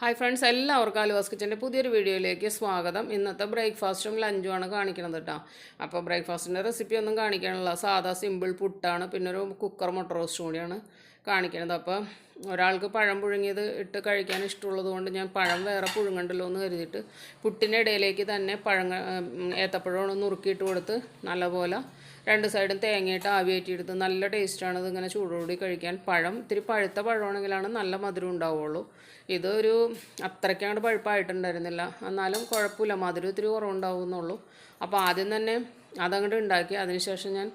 Hi friends എല്ലാവർക്കും ആലുവാസ് കിച്ചന്റെ പുതിയൊരു വീഡിയോയിലേക്ക് സ്വാഗതം. ഇന്നത്തെ ബ്രേക്ക്ഫാസ്റ്റും ലഞ്ചുമാണ് കാണിക്കുന്നത് കേട്ടോ അപ്പോൾ ബ്രേക്ക്ഫാസ്റ്റിന്റെ റെസിപ്പി ഒന്നും കാണിക്കാനുള്ള സാധാ സിമ്പിൾ പുട്ടാണ് പിന്നെ ഒരു കുക്കർ മുട്ട റോസ്റ്റും കൂടിയാണ് കാണിക്കുന്നത്. അപ്പോൾ ഒരാൾക്ക് പഴം പുഴുങ്ങിയത് ഇട്ട് കഴിക്കാൻ ഇഷ്ടമുള്ളതുകൊണ്ട് ഞാൻ പഴം വേറെ പുഴുങ്ങണ്ടല്ലോ എന്ന് കരുതിയിട്ട് പുട്ടിന്റെ ഇടയിലേക്ക് തന്നെ പഴങ്ങ ഏത്തപ്പഴം നുറുക്കിയിട്ട് കൊടുത്ത് നല്ലപോലെ രണ്ട് സൈഡും തേങ്ങയിട്ട് ആവിയേറ്റിയെടുത്ത് നല്ല ടേസ്റ്റാണ്. ഇതിങ്ങനെ ചൂടോടി കഴിക്കാൻ. പഴം ഇത്തിരി പഴുത്ത പഴമാണെങ്കിലാണ് നല്ല മധുരം ഉണ്ടാവുള്ളൂ. ഇതൊരു അത്രയ്ക്കങ്ങോട്ട് പഴുപ്പായിട്ടുണ്ടായിരുന്നില്ല. എന്നാലും കുഴപ്പമില്ല. മധുരം ഇത്തിരി കുറവുണ്ടാവുന്നുള്ളൂ. അപ്പോൾ ആദ്യം തന്നെ അതങ്ങോട്ട് ഉണ്ടാക്കി അതിനുശേഷം ഞാൻ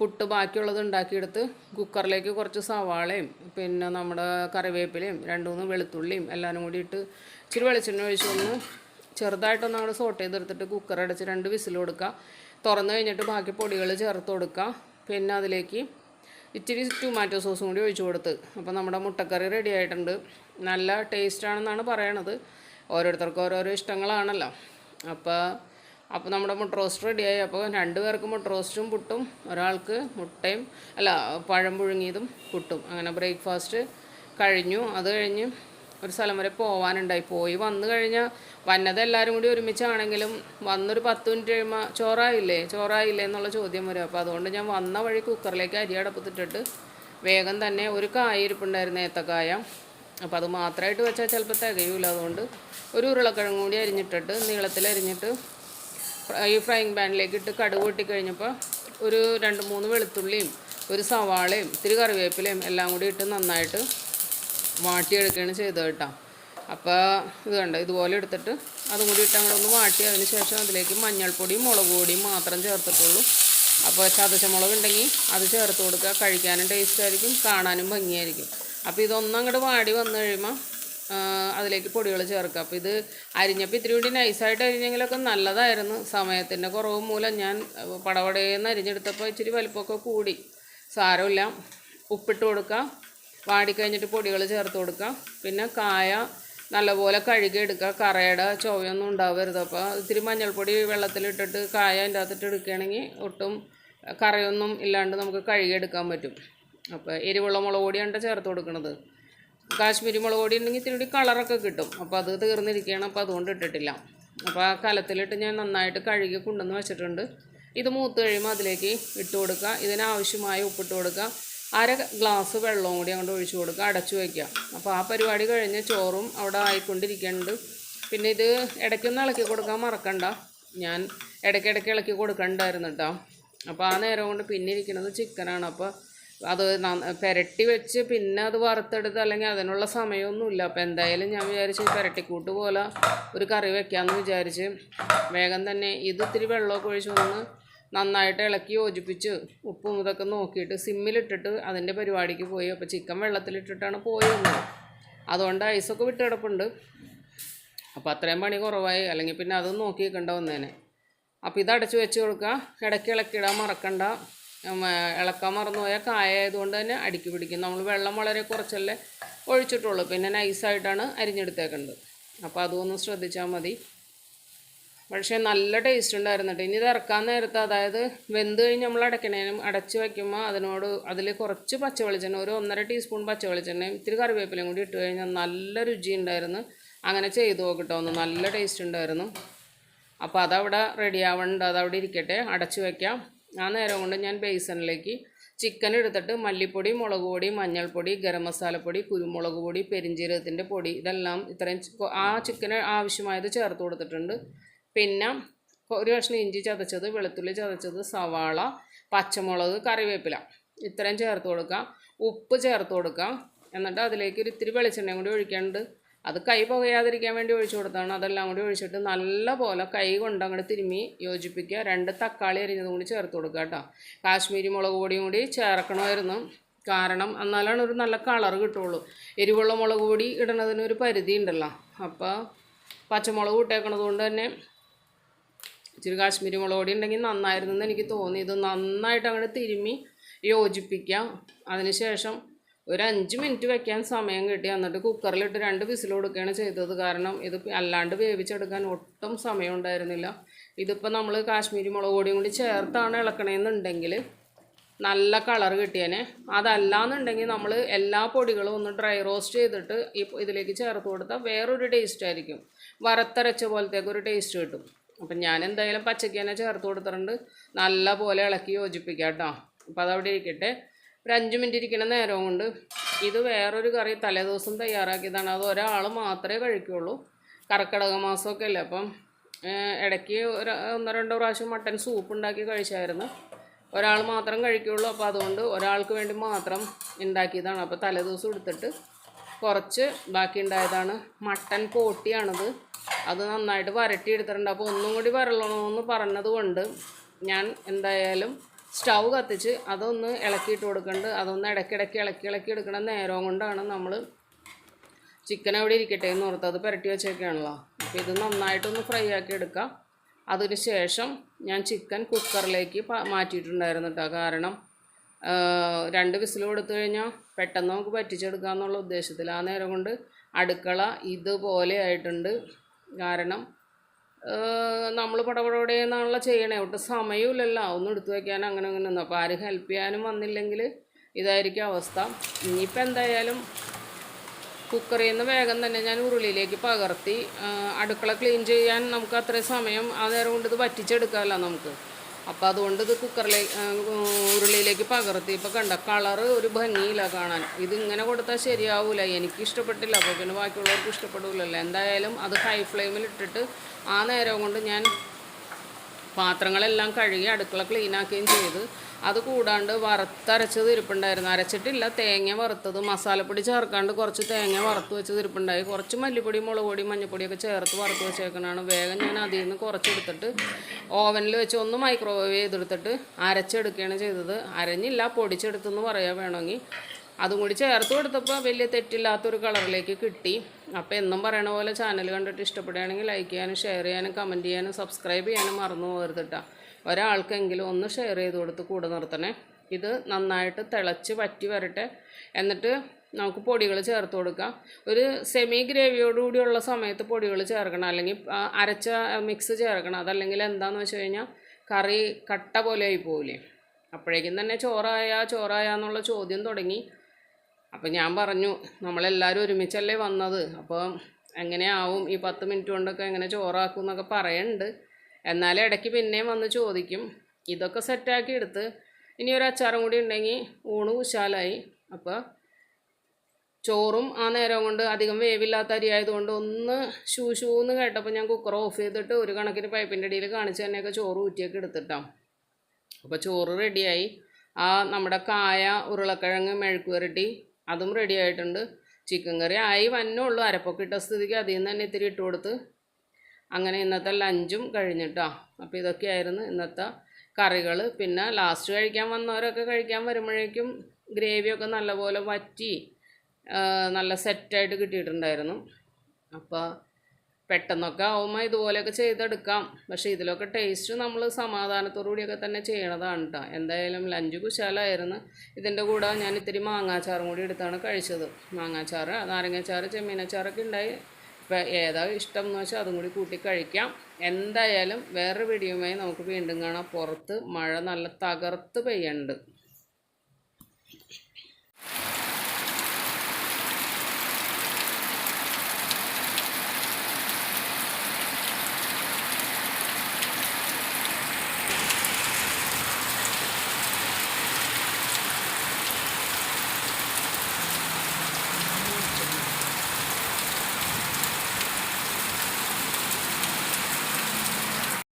പുട്ട് ബാക്കിയുള്ളത് ഉണ്ടാക്കിയെടുത്ത് കുക്കറിലേക്ക് കുറച്ച് സവാളയും പിന്നെ നമ്മുടെ കറിവേപ്പിലയും രണ്ട് മൂന്ന് വെളുത്തുള്ളിയും എല്ലാവരും കൂടി ഇട്ട് ഇച്ചിരി വെളിച്ചെണ്ണ ഒഴിച്ചൊന്ന് ചെറുതായിട്ടൊന്ന് അങ്ങോട്ട് സോട്ട് ചെയ്തെടുത്തിട്ട് കുക്കർ അടച്ച് രണ്ട് വിസിൽ കൊടുക്കുക. തുറന്നു കഴിഞ്ഞിട്ട് ബാക്കി പൊടികൾ ചേർത്ത് കൊടുക്കുക. പിന്നെ അതിലേക്ക് ഇച്ചിരി ടൊമാറ്റോ സോസും കൂടി ഒഴിച്ചു കൊടുത്ത്. അപ്പോൾ നമ്മുടെ മുട്ടക്കറി റെഡി ആയിട്ടുണ്ട്. നല്ല ടേസ്റ്റാണെന്നാണ് പറയണത്. ഓരോരുത്തർക്കും ഓരോരോ ഇഷ്ടങ്ങളാണല്ലോ. അപ്പോൾ അപ്പോൾ നമ്മുടെ മുട്ട റോസ്റ്റ് റെഡിയായി അപ്പോൾ രണ്ട് പേർക്ക് മുട്ട റോസ്റ്റും പുട്ടും ഒരാൾക്ക് മുട്ടയും അല്ല പഴം പുഴുങ്ങിയതും പുട്ടും. അങ്ങനെ ബ്രേക്ക്ഫാസ്റ്റ് കഴിഞ്ഞു. അത് കഴിഞ്ഞ് ഒരു സ്ഥലം വരെ പോകാനുണ്ടായി പോയി വന്നു കഴിഞ്ഞാൽ വന്നത് എല്ലാവരും കൂടി ഒരുമിച്ചാണെങ്കിലും വന്നൊരു പത്ത് മിനിറ്റ് കഴിയുമ്പോൾ ചോറായില്ലേ? ചോറായില്ലേ എന്നുള്ള ചോദ്യം വരും. അപ്പോൾ അതുകൊണ്ട് ഞാൻ വന്ന വഴി കുക്കറിലേക്ക് അരി അടപ്പത്തിട്ടിട്ട് വേഗം തന്നെ ഒരു കായ ഇരിപ്പുണ്ടായിരുന്നു ഏത്തക്കായ. അപ്പോൾ അത് മാത്രമായിട്ട് വെച്ചാൽ ചിലപ്പോൾ തികയൂല. അതുകൊണ്ട് ഒരു ഉരുളക്കിഴങ്ങ് കൂടി അരിഞ്ഞിട്ടിട്ട് നീളത്തിൽ അരിഞ്ഞിട്ട് ഈ ഫ്രൈങ് പാനിലേക്ക് ഇട്ട് കടുക് പൊട്ടിക്കഴിഞ്ഞപ്പോൾ ഒരു രണ്ട് മൂന്ന് വെളുത്തുള്ളിയും ഒരു സവാളയും ഇത്തിരി കറിവേപ്പിലയും എല്ലാം കൂടി ഇട്ട് നന്നായിട്ട് വാട്ടിയെടുക്കുകയാണ് ചെയ്തത് കേട്ടോ. അപ്പോൾ ഇത് കണ്ട ഇതുപോലെ എടുത്തിട്ട് അതും കൂടി ഇട്ട് അങ്ങോട്ടൊന്ന് വാട്ടി. അതിന് ശേഷം അതിലേക്ക് മഞ്ഞൾപ്പൊടിയും മുളക് പൊടിയും മാത്രം ചേർത്തിട്ടുള്ളൂ. അപ്പോൾ ചതച്ചമുളക് ഉണ്ടെങ്കിൽ അത് ചേർത്ത് കൊടുക്കുക. കഴിക്കാനും ടേസ്റ്റ് ആയിരിക്കും കാണാനും ഭംഗിയായിരിക്കും. അപ്പോൾ ഇതൊന്നും അങ്ങോട്ട് വാടി വന്നു കഴിയുമ്പോൾ അതിലേക്ക് പൊടികൾ ചേർക്കുക. അപ്പോൾ ഇത് അരിഞ്ഞപ്പോൾ ഇത്തിരി കൂടി നൈസായിട്ട് അരിഞ്ഞെങ്കിലൊക്കെ നല്ലതായിരുന്നു. സമയത്തിന്റെ കുറവ് മൂലം ഞാൻ പടവടേന്ന് അരിഞ്ഞെടുത്തപ്പോൾ ഇച്ചിരി വലിപ്പമൊക്കെ കൂടി. സാരമില്ല. ഉപ്പിട്ട് കൊടുക്കുക. വാടിക്കഴിഞ്ഞിട്ട് പൊടികൾ ചേർത്ത് കൊടുക്കുക പിന്നെ കായ നല്ലപോലെ കഴുകിയെടുക്കുക കറയുടെ ചുവയൊന്നും ഉണ്ടാവരുത്. അപ്പോൾ ഇത്തിരി മഞ്ഞൾപ്പൊടി വെള്ളത്തിലിട്ടിട്ട് കായ അതിന്റെ അകത്തിട്ട് എടുക്കുകയാണെങ്കിൽ ഒട്ടും കറയൊന്നും ഇല്ലാണ്ട് നമുക്ക് കഴുകിയെടുക്കാൻ പറ്റും. അപ്പോൾ എരിവുള്ള മുളക് പൊടിയാണ് ചേർത്ത് കൊടുക്കുന്നത് കാശ്മീരി മുളക് പൊടി ഉണ്ടെങ്കിൽ ഇത്തിരി കൂടി കളറൊക്കെ കിട്ടും. അപ്പോൾ അത് തീർന്നിരിക്കുകയാണ് അപ്പോൾ അതുകൊണ്ട് ഇട്ടിട്ടില്ല. അപ്പോൾ ആ കലത്തിലിട്ട് ഞാൻ നന്നായിട്ട് കഴുകി കൊണ്ടുവന്ന് വെച്ചിട്ടുണ്ട്. ഇത് മൂത്ത് കഴിയുമ്പോൾ അതിലേക്ക് ഇട്ട് കൊടുക്കുക ഇതിനാവശ്യമായ ഉപ്പിട്ട് കൊടുക്കുക അര ഗ്ലാസ് വെള്ളവും കൂടി അങ്ങോട്ട് ഒഴിച്ചു കൊടുക്കുക അടച്ചു വയ്ക്കുക. അപ്പോൾ ആ പരിപാടി കഴിഞ്ഞ് ചോറും അവിടെ ആയിക്കൊണ്ടിരിക്കുന്നുണ്ട്. പിന്നെ ഇത് ഇടയ്ക്കൊന്ന് ഇളക്കി കൊടുക്കാൻ മറക്കണ്ട. ഞാൻ ഇടയ്ക്കിടയ്ക്ക് ഇളക്കി കൊടുക്കണ്ടായിരുന്നു കേട്ടോ. അപ്പോൾ ആ നേരം കൊണ്ട് പിന്നെ ഇരിക്കുന്നത് ചിക്കനാണ്. അപ്പോൾ അത് പെരട്ടി വെച്ച് പിന്നെ അത് വറുത്തെടുത്ത് അല്ലെങ്കിൽ അതിനുള്ള സമയമൊന്നുമില്ല. അപ്പോൾ എന്തായാലും ഞാൻ വിചാരിച്ച് പെരട്ടിക്കൂട്ട് പോലെ ഒരു കറി വെക്കാമെന്ന് വിചാരിച്ച് വേഗം തന്നെ ഇത് ഇത്തിരി വെള്ളമൊക്കെ ഒഴിച്ച് വന്ന് നന്നായിട്ട് ഇളക്കി യോജിപ്പിച്ച് ഉപ്പും ഇതൊക്കെ നോക്കിയിട്ട് സിമ്മിലിട്ടിട്ട് അതിന്റെ പരിപാടിക്ക് പോയി. അപ്പോൾ ചിക്കൻ വെള്ളത്തിലിട്ടിട്ടാണ് പോയത് അതുകൊണ്ട് ഐസൊക്കെ വിട്ട് കിടപ്പുണ്ട്. അപ്പോൾ അത്രയും പണി കുറവായി. അല്ലെങ്കിൽ പിന്നെ അത് നോക്കി നിൽക്കേണ്ട വന്നേനെ. അപ്പോൾ ഇത് അടച്ചു വെച്ച് കൊടുക്കുക. ഇടയ്ക്ക് ഇളക്കിടാൻ മറക്കണ്ട. ഇളക്കാൻ മറന്നു പോയാൽ കായ ആയതുകൊണ്ട് തന്നെ അടുക്കി പിടിക്കും. നമ്മൾ വെള്ളം വളരെ കുറച്ചല്ലേ ഒഴിച്ചിട്ടുള്ളൂ. പിന്നെ നൈസായിട്ടാണ് അരിഞ്ഞെടുത്തേക്കുന്നത് അപ്പോൾ അതൊന്ന് ശ്രദ്ധിച്ചാൽ മതി. പക്ഷേ നല്ല ടേസ്റ്റ് ഉണ്ടായിരുന്നു കേട്ടോ ഇനി ഇത് ഇറക്കാൻ നേരത്ത് അതായത് വെന്ത് കഴിഞ്ഞ് നമ്മൾ അടയ്ക്കണേനും അടച്ച് വയ്ക്കുമ്പോൾ അതിനോട് അതിൽ കുറച്ച് പച്ച വെളിച്ചെണ്ണ ഒരു ഒന്നര ടീസ്പൂൺ പച്ച വെളിച്ചെണ്ണയും ഇത്തിരി കറിവേപ്പിലയും കൂടി ഇട്ട് കഴിഞ്ഞാൽ നല്ല രുചി ഉണ്ടായിരുന്നു. അങ്ങനെ ചെയ്ത് നോക്കട്ടോ ഒന്ന്. നല്ല ടേസ്റ്റ് ഉണ്ടായിരുന്നു. അപ്പോൾ അതവിടെ റെഡി ആവേണ്ട. അതവിടെ ഇരിക്കട്ടെ. അടച്ച് വയ്ക്കാം. ആ നേരം കൊണ്ട് ഞാൻ ബേസണിലേക്ക് ചിക്കൻ എടുത്തിട്ട് മല്ലിപ്പൊടി മുളക് പൊടി മഞ്ഞൾപ്പൊടി ഗരം മസാലപ്പൊടി കുരുമുളക് പൊടി പെരിഞ്ജീരകത്തിന്റെ പൊടി ഇതെല്ലാം ഇത്രയും ആ ചിക്കന് ആവശ്യമായത് ചേർത്ത് കൊടുത്തിട്ടുണ്ട്. പിന്നെ ഒരു കഷ്ണം ഇഞ്ചി ചതച്ചത് വെളുത്തുള്ളി ചതച്ചത് സവാള പച്ചമുളക് കറിവേപ്പില. ഇത്രയും ചേർത്ത് കൊടുക്കുക ഉപ്പ് ചേർത്ത് കൊടുക്കുക എന്നിട്ട് അതിലേക്ക് ഒരു ഇത്തിരി വെളിച്ചെണ്ണയും കൂടി ഒഴിക്കാനുണ്ട്. അത് കൈ പുകയാതിരിക്കാൻ വേണ്ടി ഒഴിച്ചു കൊടുത്താണ്. അതെല്ലാം കൂടി ഒഴിച്ചിട്ട് നല്ല പോലെ കൈ കൊണ്ട് അങ്ങോട്ട് തിരുമ്മി യോജിപ്പിക്കുക. രണ്ട് തക്കാളി അരിഞ്ഞതും കൂടി ചേർത്ത് കൊടുക്കുക കേട്ടോ. കാശ്മീരി മുളക് പൊടിയും കൂടി ചേർക്കണമായിരുന്നു. കാരണം എന്നാലാണ് ഒരു നല്ല കളർ കിട്ടുള്ളൂ എരിവുള്ള മുളക് പൊടി ഇടണതിന് ഒരു പരിധി ഉണ്ടല്ലോ അപ്പോൾ പച്ചമുളക് ഇട്ടേക്കണത് കൊണ്ട് തന്നെ ഇച്ചിരി കാശ്മീരി മുളക് പൊടി ഉണ്ടെങ്കിൽ നന്നായിരുന്നു എന്ന് എനിക്ക് തോന്നി. ഇത് നന്നായിട്ട് അങ്ങോട്ട് തിരുമ്മി യോജിപ്പിക്കാം. അതിനുശേഷം ഒരു അഞ്ച് മിനിറ്റ് വെക്കാൻ സമയം കിട്ടി. എന്നിട്ട് കുക്കറിലിട്ട് രണ്ട് വിസിൽ കൊടുക്കുകയാണ് ചെയ്തത്. കാരണം ഇത് അല്ലാണ്ട് വേവിച്ചെടുക്കാൻ ഒട്ടും സമയം ഉണ്ടായിരുന്നില്ല. ഇതിപ്പോൾ നമ്മൾ കാശ്മീരി മുളക് പൊടിയും കൂടി ചേർത്താണ് ഇളക്കണമെന്നുണ്ടെങ്കിൽ നല്ല കളർ കിട്ടിയേനെ. അതല്ലാന്നുണ്ടെങ്കിൽ നമ്മൾ എല്ലാ പൊടികളും ഒന്ന് ഡ്രൈ റോസ്റ്റ് ചെയ്തിട്ട് ഇതിലേക്ക് ചേർത്ത് കൊടുത്താൽ വേറൊരു ടേസ്റ്റ് ആയിരിക്കും. വറുത്തരച്ച പോലത്തേക്കൊരു ടേസ്റ്റ് കിട്ടും. അപ്പം ഞാൻ എന്തായാലും പച്ചയ്ക്ക് തന്നെ ചേർത്ത് കൊടുത്തിട്ടുണ്ട്. നല്ല പോലെ ഇളക്കി യോജിപ്പിക്കാം കേട്ടോ അപ്പോൾ അതവിടെ ഇരിക്കട്ടെ. ഒരു അഞ്ച് മിനിറ്റ് ഇരിക്കുന്ന നേരം കൊണ്ട് ഇത് വേറൊരു കറി തലേദിവസം തയ്യാറാക്കിയതാണ്. അത് ഒരാൾ മാത്രമേ കഴിക്കുള്ളൂ. കർക്കിടക മാസമൊക്കെ അല്ലേ? അപ്പം ഇടയ്ക്ക് ഒരു ഒന്നോ രണ്ടോ പ്രാവശ്യം മട്ടൻ സൂപ്പ് ഉണ്ടാക്കി കഴിച്ചായിരുന്നു. ഒരാൾ മാത്രം കഴിക്കുള്ളൂ. അപ്പോൾ അതുകൊണ്ട് ഒരാൾക്ക് വേണ്ടി മാത്രം ഉണ്ടാക്കിയതാണ്. അപ്പോൾ തലേദിവസം എടുത്തിട്ട് കുറച്ച് ബാക്കി ഉണ്ടായതാണ് മട്ടൻ പോട്ടിയാണിത്. അത് നന്നായിട്ട് വരട്ടി എടുത്തിട്ടുണ്ട് അപ്പോൾ ഒന്നും കൂടി വരളണമെന്ന് പറഞ്ഞത് കൊണ്ട് ഞാൻ എന്തായാലും സ്റ്റൗ കത്തിച്ച് അതൊന്ന് ഇളക്കിയിട്ട് കൊടുക്കുന്നുണ്ട് അതൊന്ന് ഇടയ്ക്കിടയ്ക്ക് ഇളക്കി ഇളക്കി എടുക്കണ നേരം കൊണ്ടാണ് നമ്മൾ ചിക്കൻ അവിടെ ഇരിക്കട്ടെ എന്ന് ഓർത്ത് അത് പുരട്ടി വെച്ചേക്കാണല്ലോ. അപ്പോൾ ഇത് നന്നായിട്ടൊന്ന് ഫ്രൈ ആക്കി എടുക്കാം. അതിന് ശേഷം ഞാൻ ചിക്കൻ കുക്കറിലേക്ക് മാറ്റിയിട്ടുണ്ടായിരുന്നു കേട്ടോ കാരണം രണ്ട് വിസിൽ കൊടുത്തു കഴിഞ്ഞാൽ പെട്ടെന്ന് നമുക്ക് പറ്റിച്ചെടുക്കാം എന്നുള്ള ഉദ്ദേശത്തിൽ ആ നേരം കൊണ്ട് അടുക്കള ഇതുപോലെ ആയിട്ടുണ്ട്. കാരണം നമ്മൾ പടപടോടെ പടപടപടയെന്നാണല്ലോ ചെയ്യണേ. ഒട്ടും സമയമില്ലല്ലോ. ഒന്നും എടുത്തു വയ്ക്കാൻ അങ്ങനെ അങ്ങനെ ഒന്നും അപ്പോൾ ആരും ഹെൽപ്പ് ചെയ്യാനും വന്നില്ലെങ്കിൽ ഇതായിരിക്കും അവസ്ഥ. ഇനിയിപ്പോൾ എന്തായാലും കുക്കറിൽ നിന്ന് വേഗം തന്നെ ഞാൻ ഉരുളിയിലേക്ക് പകർത്തി അടുക്കള ക്ലീൻ ചെയ്യാൻ നമുക്ക് അത്രയും സമയം ആ നേരം കൊണ്ട് ഇത് വറ്റിച്ചെടുക്കാമല്ലോ നമുക്ക്. അപ്പോൾ അതുകൊണ്ട് ഇത് കുക്കറിലേക്ക് ഉരുളിയിലേക്ക് പകർത്തി. ഇപ്പോൾ കണ്ട കളറ് ഒരു ഭംഗിയില്ല കാണാൻ. ഇതിങ്ങനെ കൊടുത്താൽ ശരിയാവില്ല എനിക്ക് ഇഷ്ടപ്പെട്ടില്ല അപ്പോൾ പിന്നെ ബാക്കിയുള്ളവർക്ക് ഇഷ്ടപ്പെടില്ലല്ലോ എന്തായാലും അത് ഹൈ ഫ്ലെയിമിൽ ഇട്ടിട്ട് ആ നേരം കൊണ്ട് ഞാൻ പാത്രങ്ങളെല്ലാം കഴുകി അടുക്കള ക്ലീനാക്കുകയും ചെയ്ത് അത് കൂടാണ്ട് വറുത്തരച്ചത് ഇരിപ്പുണ്ടായിരുന്നു. അരച്ചിട്ടില്ല തേങ്ങ വറുത്തത് മസാലപ്പൊടി ചേർക്കാണ്ട് കുറച്ച് തേങ്ങ വറുത്ത് വെച്ചത് ഇരിപ്പുണ്ടായി. കുറച്ച് മല്ലിപ്പൊടി മുളക് പൊടി മഞ്ഞപ്പൊടിയൊക്കെ ചേർത്ത് വറുത്ത് വെച്ചേക്കണാണ്. വേഗം ഞാൻ അതിൽ നിന്ന് കുറച്ചെടുത്തിട്ട് ഓവനിൽ വെച്ച് ഒന്ന് മൈക്രോവേവ് ചെയ്തെടുത്തിട്ട് അരച്ചെടുക്കുകയാണ് ചെയ്തത്. അരഞ്ഞില്ല പൊടിച്ചെടുത്തെന്ന് പറയാൻ വേണമെങ്കിൽ. അതും കൂടി ചേർത്ത് കൊടുത്തപ്പോൾ വലിയ തെറ്റില്ലാത്തൊരു കളറിലേക്ക് കിട്ടി. അപ്പോൾ എന്നും പറയണ പോലെ ചാനൽ കണ്ടിട്ട് ഇഷ്ടപ്പെടുകയാണെങ്കിൽ ലൈക്ക് ചെയ്യാനും ഷെയർ ചെയ്യാനും കമന്റ് ചെയ്യാനും സബ്സ്ക്രൈബ് ചെയ്യാനും മറന്നു പോകരുത് ഒരാൾക്കെങ്കിലും ഒന്ന് ഷെയർ ചെയ്ത് കൊടുത്ത് കൂടെ നിർത്തണേ. ഇത് നന്നായിട്ട് തിളച്ച് വറ്റി വരട്ടെ. എന്നിട്ട് നമുക്ക് പൊടികൾ ചേർത്ത് കൊടുക്കാം. ഒരു സെമി ഗ്രേവിയോടുകൂടിയുള്ള സമയത്ത് പൊടികൾ ചേർക്കണം. അല്ലെങ്കിൽ അരച്ച മിക്സ് ചേർക്കണം. അതല്ലെങ്കിൽ എന്താണെന്ന് വെച്ച് കഴിഞ്ഞാൽ കറി കട്ട പോലെ ആയി പോവില്ലേ അപ്പോഴേക്കും തന്നെ ചോറായ ചോറായ എന്നുള്ള ചോദ്യം തുടങ്ങി. അപ്പം ഞാൻ പറഞ്ഞു നമ്മളെല്ലാവരും ഒരുമിച്ചല്ലേ വന്നത്? അപ്പം എങ്ങനെയാവും? ഈ പത്ത് മിനിറ്റ് കൊണ്ടൊക്കെ എങ്ങനെ ചോറാക്കും എന്നൊക്കെ പറയുന്നുണ്ട് എന്നാലും ഇടയ്ക്ക് പിന്നെയും വന്ന് ചോദിക്കും. ഇതൊക്കെ സെറ്റാക്കി എടുത്ത് ഇനി ഒരു അച്ചാറും കൂടി ഉണ്ടെങ്കിൽ ഊണ് കുശാലായി അപ്പോൾ ചോറും ആ നേരം കൊണ്ട് അധികം വേവില്ലാത്ത അരി ആയതുകൊണ്ട് ഒന്ന് ഷൂ ഷൂ എന്ന് കേട്ടപ്പോൾ ഞാൻ കുക്കർ ഓഫ് ചെയ്തിട്ട് ഒരു കണക്കിന് പൈപ്പിന്റെ അടിയിൽ കാണിച്ച് തന്നെയൊക്കെ ചോറ് ഊറ്റിയൊക്കെ എടുത്തിട്ടാം. അപ്പോൾ ചോറ് റെഡിയായി ആ നമ്മുടെ കായ ഉരുളക്കിഴങ്ങ് മെഴുക്ക് പുരട്ടി അതും റെഡി ആയിട്ടുണ്ട്. ചിക്കൻ കറി ആയി വന്നുള്ളൂ അരപ്പൊക്കെ ഇട്ട സ്ഥിതിക്ക് അതിൽ നിന്ന് തന്നെ ഇത്തിരി ഇട്ട് കൊടുത്ത് അങ്ങനെ ഇന്നത്തെ ലഞ്ചും കഴിഞ്ഞിട്ടോ. അപ്പോൾ ഇതൊക്കെയായിരുന്നു ഇന്നത്തെ കറികൾ പിന്നെ ലാസ്റ്റ് കഴിക്കാൻ വന്നവരൊക്കെ കഴിക്കാൻ വരുമ്പോഴേക്കും ഗ്രേവിയൊക്കെ നല്ലപോലെ വറ്റി നല്ല സെറ്റായിട്ട് കിട്ടിയിട്ടുണ്ടായിരുന്നു. അപ്പോൾ പെട്ടെന്നൊക്കെ ആവുമ്പോൾ ഇതുപോലെയൊക്കെ ചെയ്തെടുക്കാം. പക്ഷേ ഇതിലൊക്കെ ടേസ്റ്റ് നമ്മൾ സമാധാനത്തോടു കൂടിയൊക്കെ തന്നെ ചെയ്യണതാണ് കേട്ടോ എന്തായാലും ലഞ്ച് കുശാലായിരുന്നു. ഇതിന്റെ കൂടെ ഞാൻ ഇത്തിരി മാങ്ങാച്ചാറും കൂടി എടുത്താണ് കഴിച്ചത്. മാങ്ങാച്ചാറ് നാരങ്ങാച്ചാറ് ചെമ്മീനച്ചാറൊക്കെ ഉണ്ടായി. ഇപ്പം ഏതാ ഇഷ്ടം എന്ന് വെച്ചാൽ അതും കൂടി കൂട്ടി കഴിക്കാം. എന്തായാലും വേറൊരു വീഡിയോയുമായി നമുക്ക് വീണ്ടും കാണാം. പുറത്ത് മഴ നല്ല തകർത്ത് പെയ്യുന്നുണ്ട്